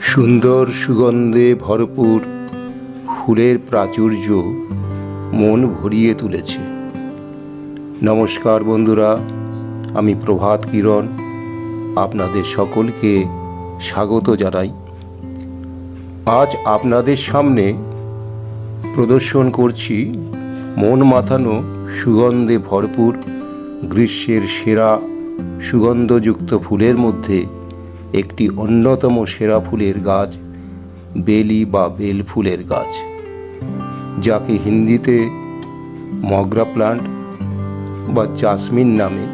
সুন্দর সুগন্ধে ভরপুর ফুলের প্রাচুর্য মন ভরিয়ে তুলেছে। নমস্কার বন্ধুরা, আমি প্রভাত কিরণ, আপনাদের সকলকে স্বাগত জানাই। আজ আপনাদের সামনে প্রদর্শন করছি মন মাথানো সুগন্ধে ভরপুর গ্রীষ্মের সেরা সুগন্ধযুক্ত ফুলের মধ্যে একটি অন্যতম সেরা ফুলের গাছ, বেলি বা বেল ফুলের গাছ, যাকে হিন্দিতে মগরা প্লান্ট বা জাসমিন নামে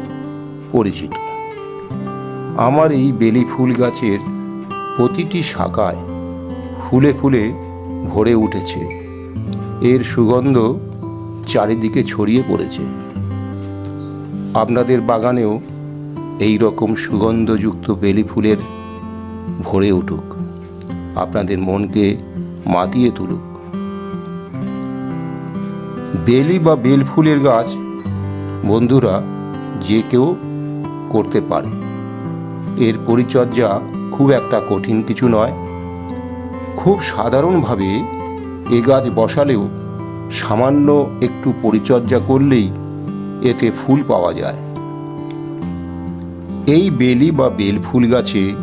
পরিচিত। আমার এই বেলি ফুল গাছের প্রতিটি শাখায় ফুলে ফুলে ভরে উঠেছে। এর সুগন্ধ চারিদিকে ছড়িয়ে পড়েছে। আপনাদের বাগানেও এই রকম সুগন্ধযুক্ত বেলি ফুলের ভরে উঠুক। আপনাদের মনকে মাতিয়ে তুলুক। বেলি বা বেল ফুলের গাছ, বন্ধুরা, যে কেউ করতে পারে। এর পরিচর্যা খুব একটা কঠিন কিছু নয়। খুব সাধারণভাবে এ গাছ বসালেও সামান্য একটু পরিচর্যা করলেই এতে ফুল পাওয়া যায়। এই বেলি বা বেল ফুল গাছে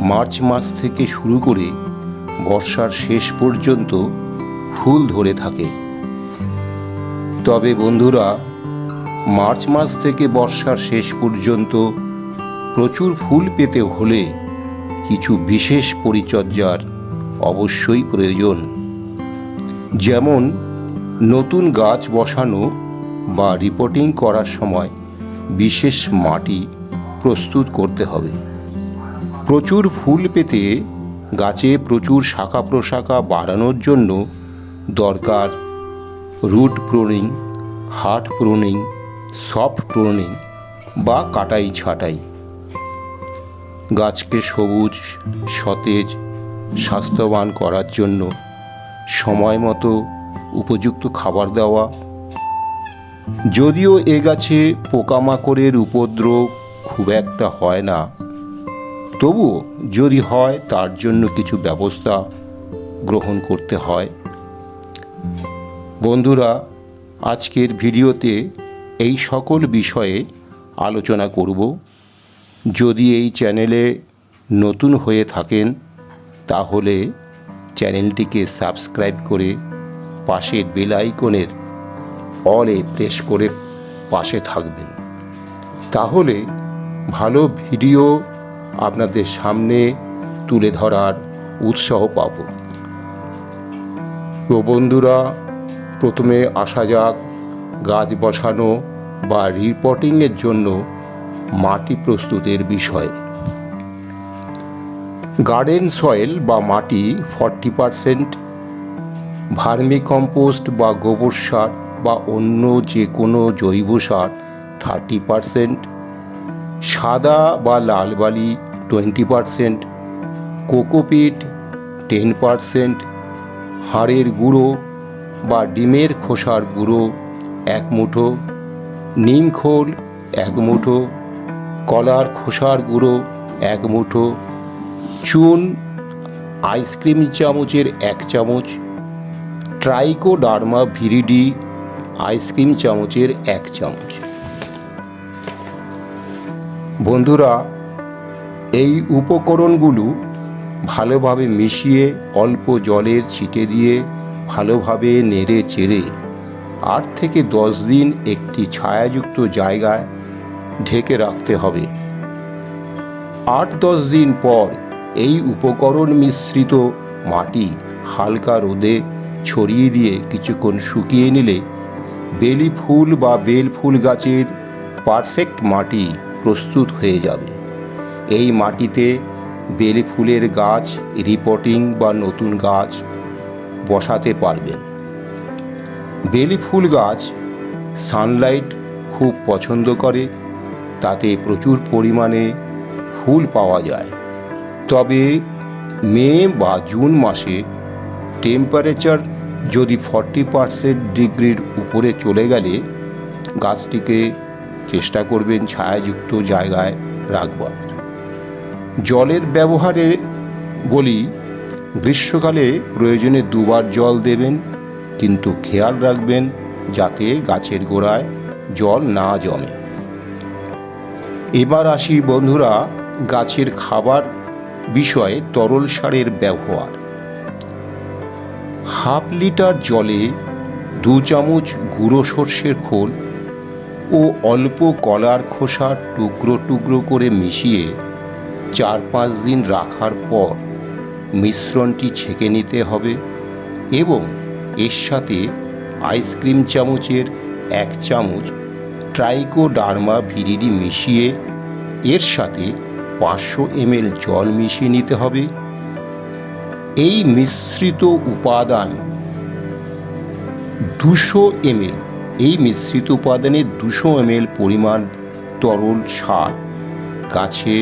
মার্চ মাস থেকে শুরু করে বর্ষার শেষ পর্যন্ত ফুল ধরে থাকে। তবে বন্ধুরা, মার্চ মাস থেকে বর্ষার শেষ পর্যন্ত প্রচুর ফুল পেতে হলে কিছু বিশেষ পরিচর্যার অবশ্যই প্রয়োজন। যেমন, নতুন গাছ বসানো বা রিপোর্টিং করার সময় বিশেষ মাটি প্রস্তুত করতে হবে। প্রচুর ফুল পেতে গাছে প্রচুর শাখা প্রশাখা বাড়ানোর জন্য দরকার root pruning, heart pruning, soft pruning বা কাটাই ছাটাই। গাছকে সবুজ, সতেজ, স্বাস্থ্যবান করার জন্য সময় মতো উপযুক্ত খাবার দেওয়া। যদিও এ গাছে পোকামাকড়ের উপদ্রব খুব একটা হয় না। তবুও যদি হয়, তার জন্য কিছু ব্যবস্থা গ্রহণ করতে হয়। বন্ধুরা, আজকের ভিডিওতে এই সকল বিষয়ে আলোচনা করব। যদি এই চ্যানেলে নতুন হয়ে থাকেন, তাহলে চ্যানেলটিকে সাবস্ক্রাইব করে পাশের বেল আইকনের অলে প্রেস করে পাশে থাকবেন। তাহলে ভালো ভিডিও আপনাদের সামনে তুলে ধরার উৎসাহ পাব। তো বন্ধুরা, প্রথমে আসা যাক গাছ বসানো বা রিপোর্টিংয়ের জন্য মাটি প্রস্তুতের বিষয়। গার্ডেন সয়েল বা মাটি ফর্টি পারসেন্ট ভার্মি কম্পোস্ট বা গোবর সার বা অন্য যে কোনো জৈব সার থার্টি পারসেন্ট সাদা বা লাল বালি twenty percent cocopeat ten percent হাড়ের গুঁড়ো বা ডিমের খোসার গুঁড়ো এক মুঠো, নিম খোল এক মুঠো, কলার খোসার গুঁড়ো এক মুঠো, চুন আইসক্রিম চামচের এক চামচ, ট্রাইকোডার্মা ভিরিডি আইসক্রিম চামচের এক চামচ। বন্ধুরা, এই উপকরণগুলো ভালোভাবে মিশিয়ে অল্প জলের ছিটে দিয়ে ভালোভাবে নেড়ে চেড়ে আট থেকে দশ দিন একটি ছায়াযুক্ত জায়গায় ঢেকে রাখতে হবে। আট দশ দিন পর এই উপকরণ মিশ্রিত মাটি হালকা রোদে ছড়িয়ে দিয়ে কিছুক্ষণ শুকিয়ে নিলে বেলি ফুল বা বেল ফুল গাছের পারফেক্ট মাটি প্রস্তুত হয়ে যাবে। এই মাটিতে বেলি ফুলের গাছ রিপোর্টিং বা নতুন গাছ বসাতে পারবেন। বেলি ফুল গাছ সানলাইট খুব পছন্দ করে, তাতে প্রচুর পরিমাণে ফুল পাওয়া যায়। তবে মে বা জুন মাসে টেম্পারেচার যদি ফর্টি পারসেন্ট ডিগ্রির উপরে চলে গেলে গাছটিকে চেষ্টা করবেন ছায়াযুক্ত জায়গায় রাখবার। জলের ব্যবহারে বলি, গ্রীষ্মকালে প্রয়োজনে দুবার জল দেবেন, কিন্তু খেয়াল রাখবেন যাতে গাছের গোড়ায় জল না জমে। এবার আসি বন্ধুরা গাছের খাবার বিষয়ে তরল সারের ব্যবহার। হাফ লিটার জলে দু চামচ গুঁড়ো সর্ষের খোল ও অল্প কলার খোসা টুকরো টুকরো করে মিশিয়ে চার পাঁচ দিন রাখার পর মিশ্রণটি ছেঁকে নিতে হবে এবং এর সাথে আইসক্রিম চামচের এক চামচ ট্রাইকোডার্মা ভিরিডি মিশিয়ে এর সাথে পাঁচশো এমএল জল মিশিয়ে নিতে হবে। এই মিশ্রিত উপাদান দুশো এমএল এই মিশ্রিত উপাদানে দুশো এমএল পরিমাণ তরল সার। গাছে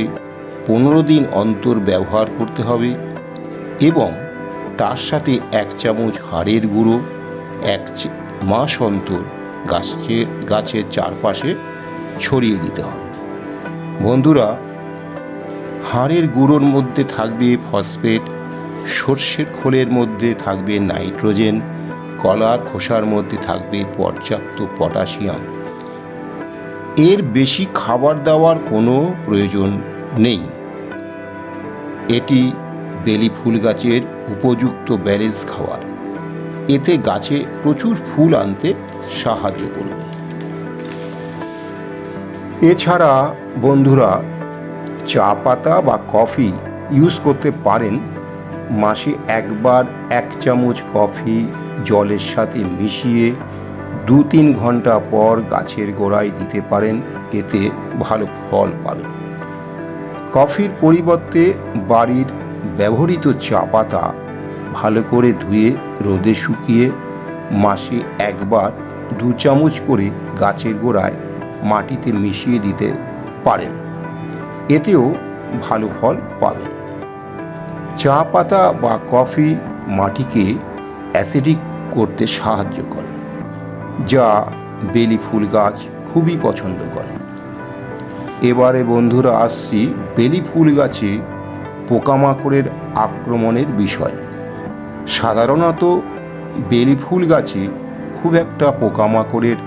পনেরো দিন অন্তর ব্যবহার করতে হবে এবং তার সাথে এক চামচ হাড়ের গুঁড়ো, এক মাস অন্তর গাছে, গাছের চারপাশে ছড়িয়ে দিতে হবে। বন্ধুরা, হাড়ের গুঁড়োর মধ্যে থাকবে ফসফেট, সর্ষের খোলের মধ্যে থাকবে নাইট্রোজেন কলার খোসার মধ্যে থাকবে পর্যাপ্ত পটাশিয়াম। এর বেশি খাবার দেওয়ার কোনো প্রয়োজন নেই। এটি বেলি ফুল গাছের উপযুক্ত ব্যালেন্স খাওয়ার। এতে গাছে প্রচুর ফুল আনতে সাহায্য করবে। এছাড়া বন্ধুরা, চা পাতা বা কফি ইউজ করতে পারেন। মাসে একবার এক চামচ কফি জলের সাথে মিশিয়ে দু তিন ঘণ্টা পর গাছের গোড়ায় দিতে পারেন, এতে ভালো ফল পাবেন। কফির পরিবর্তে বাড়ির ব্যবহৃত চা পাতা ভালো করে ধুয়ে রোদে শুকিয়ে মাসে একবার দু চামচ করে গাছের গোড়ায় মাটিতে মিশিয়ে দিতে পারেন। এতেও ভালো ফল পাবেন। চা পাতা বা কফি মাটিকে অ্যাসিডিক করতে সাহায্য করে, যা বেলি ফুল গাছ খুবই পছন্দ করে। এবারে বন্ধুরা আসছি বেলি ফুল গাছে পোকামাকড়ের আক্রমণের বিষয়। সাধারণত বেলি ফুল গাছে খুব একটা পোকামাকড়ের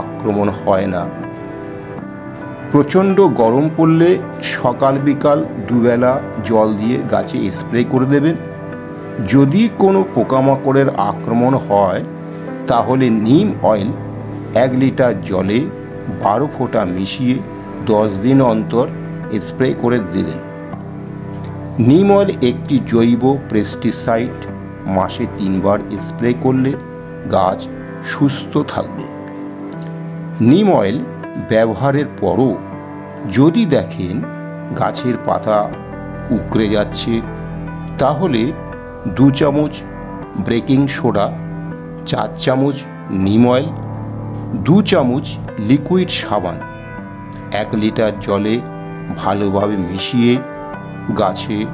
আক্রমণ হয় না। প্রচণ্ড গরম পড়লে সকাল বিকাল দুবেলা জল দিয়ে গাছে স্প্রে করে দেবেন। যদি কোনো পোকামাকড়ের আক্রমণ হয়, তাহলে নিম অয়েল এক লিটার জলে বারো ফোঁটা মিশিয়ে দশ দিন অন্তর স্প্রে করে দিলেন নিম অয়েল একটি জৈব পেস্টিসাইড, মাসে তিনবার স্প্রে করলে গাছ সুস্থ থাকবে। নিম অয়েল ব্যবহারের পরও যদি দেখেন গাছের পাতা উকড়ে যাচ্ছে, তাহলে দু চামচ ব্রেকিং সোডা, চার চামচ নিম অয়েল, দু চামচ লিকুইড সাবান। এক লিটার জলে ভালোভাবে মিশিয়ে গাছে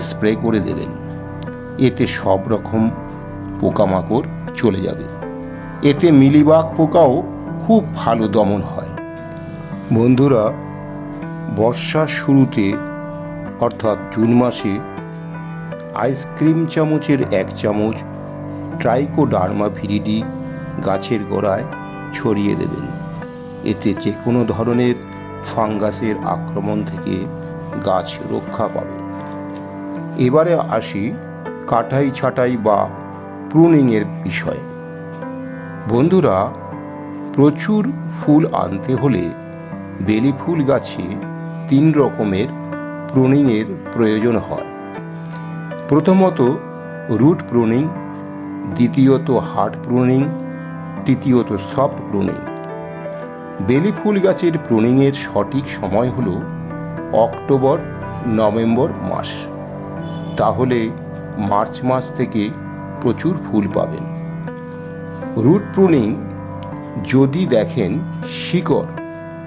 স্প্রে করে দেবেন। এতে সব রকম পোকামাকড় চলে যাবে। এতে মিলিবাগ পোকাও খুব ভালো দমন হয়। বন্ধুরা, বর্ষার শুরুতে, অর্থাৎ জুন মাসে আইসক্রিম চামচের এক চামচ ট্রাইকোডার্মা ভিরিডি গাছের গোড়ায় ছড়িয়ে দেবেন। এতে যে কোনো ধরনের ফাঙ্গাসের আক্রমণ থেকে গাছ রক্ষা পাবে। এবারে আসি কাটাই ছাটাই বা প্রুনিংয়ের বিষয়ে। বন্ধুরা, প্রচুর ফুল আনতে হলে বেলি ফুল গাছে তিন রকমের প্রুনিংয়ের প্রয়োজন হয়। প্রথমত রুট প্রুনিং দ্বিতীয়ত হার্ট প্রুনিং তৃতীয়ত সফট প্রুনিং বেলি ফুল গাছের প্রুনিংয়ের সঠিক সময় হল অক্টোবর, নভেম্বর মাস। তাহলে মার্চ মাস থেকে প্রচুর ফুল পাবেন। রুট প্রুনিং যদি দেখেন শিকড়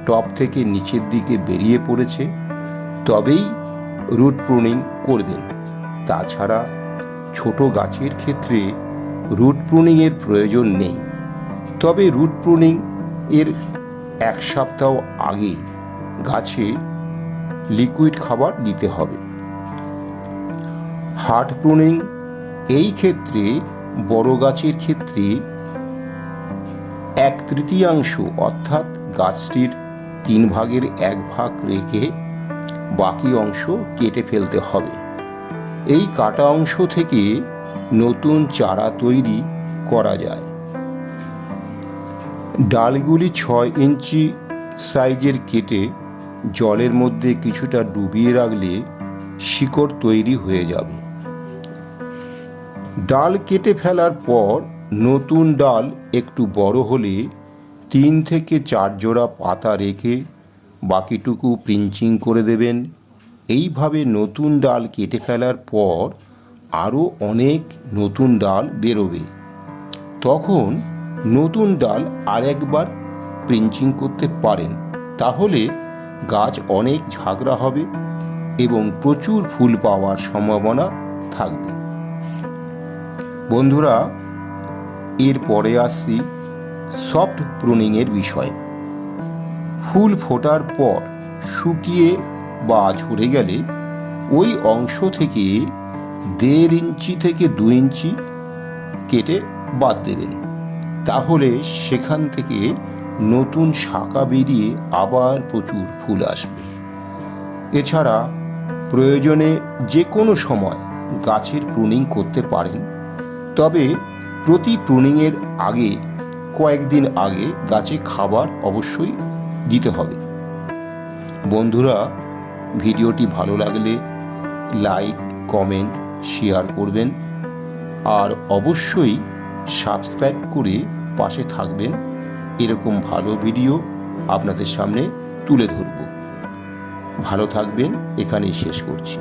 টপ থেকে নিচের দিকে বেরিয়ে পড়েছে, তবেই রুট প্রুনিং করবেন। তাছাড়া ছোট গাছের ক্ষেত্রে রুট প্রুনিংয়ের প্রয়োজন নেই। তবে রুট প্রুনিং এর এক সপ্তাহ আগে গাছে লিকুইড খাবার দিতে হবে। হার্ড প্রুনিং এই ক্ষেত্রে, বড় গাছের ক্ষেত্রে এক তৃতীয়াংশ অর্থাৎ গাছটির তিন ভাগের এক ভাগ রেখে বাকি অংশ কেটে ফেলতে হবে। এই কাটা অংশ থেকে নতুন চারা তৈরি করা যায়। ডালগুলি ছয় ইঞ্চি সাইজের কেটে জলের মধ্যে কিছুটা ডুবিয়ে রাখলে শিকড় তৈরি হয়ে যাবে। ডাল কেটে ফেলার পর নতুন ডাল একটু বড় হলে তিন থেকে চার জোড়া পাতা রেখে বাকিটুকু প্রিঞ্চিং করে দেবেন। এইভাবে নতুন ডাল কেটে ফেলার পর আরও অনেক নতুন ডাল বেরোবে। তখন নতুন ডাল আরেকবার প্রিঞ্চিং করতে পারেন। তাহলে গাছ অনেক ঝাগড়া হবে এবং প্রচুর ফুল পাওয়ার সম্ভাবনা থাকবে। বন্ধুরা, এর পরে আসছি সফট প্রুনিংয়ের বিষয়ে। ফুল ফোটার পর শুকিয়ে বা ঝরে গেলে ওই অংশ থেকে দেড় ইঞ্চি থেকে দু ইঞ্চি কেটে বাদ দেবেন। তাহলে সেখান থেকে নতুন শাখা বেরিয়ে আবার প্রচুর ফুল আসবে। এছাড়া প্রয়োজনে যে কোনো সময় গাছের প্রুনিং করতে পারেন। তবে প্রতি প্রুনিংয়ের আগে, কয়েকদিন আগে গাছে খাবার অবশ্যই দিতে হবে। বন্ধুরা ভিডিওটি ভালো লাগলে লাইক, কমেন্ট, শেয়ার করবেন। আর অবশ্যই সাবস্ক্রাইব করে পাশে থাকবেন। এরকম ভালো ভিডিও আপনাদের সামনে তুলে ধরব। ভালো থাকবেন, এখানেই শেষ করছি।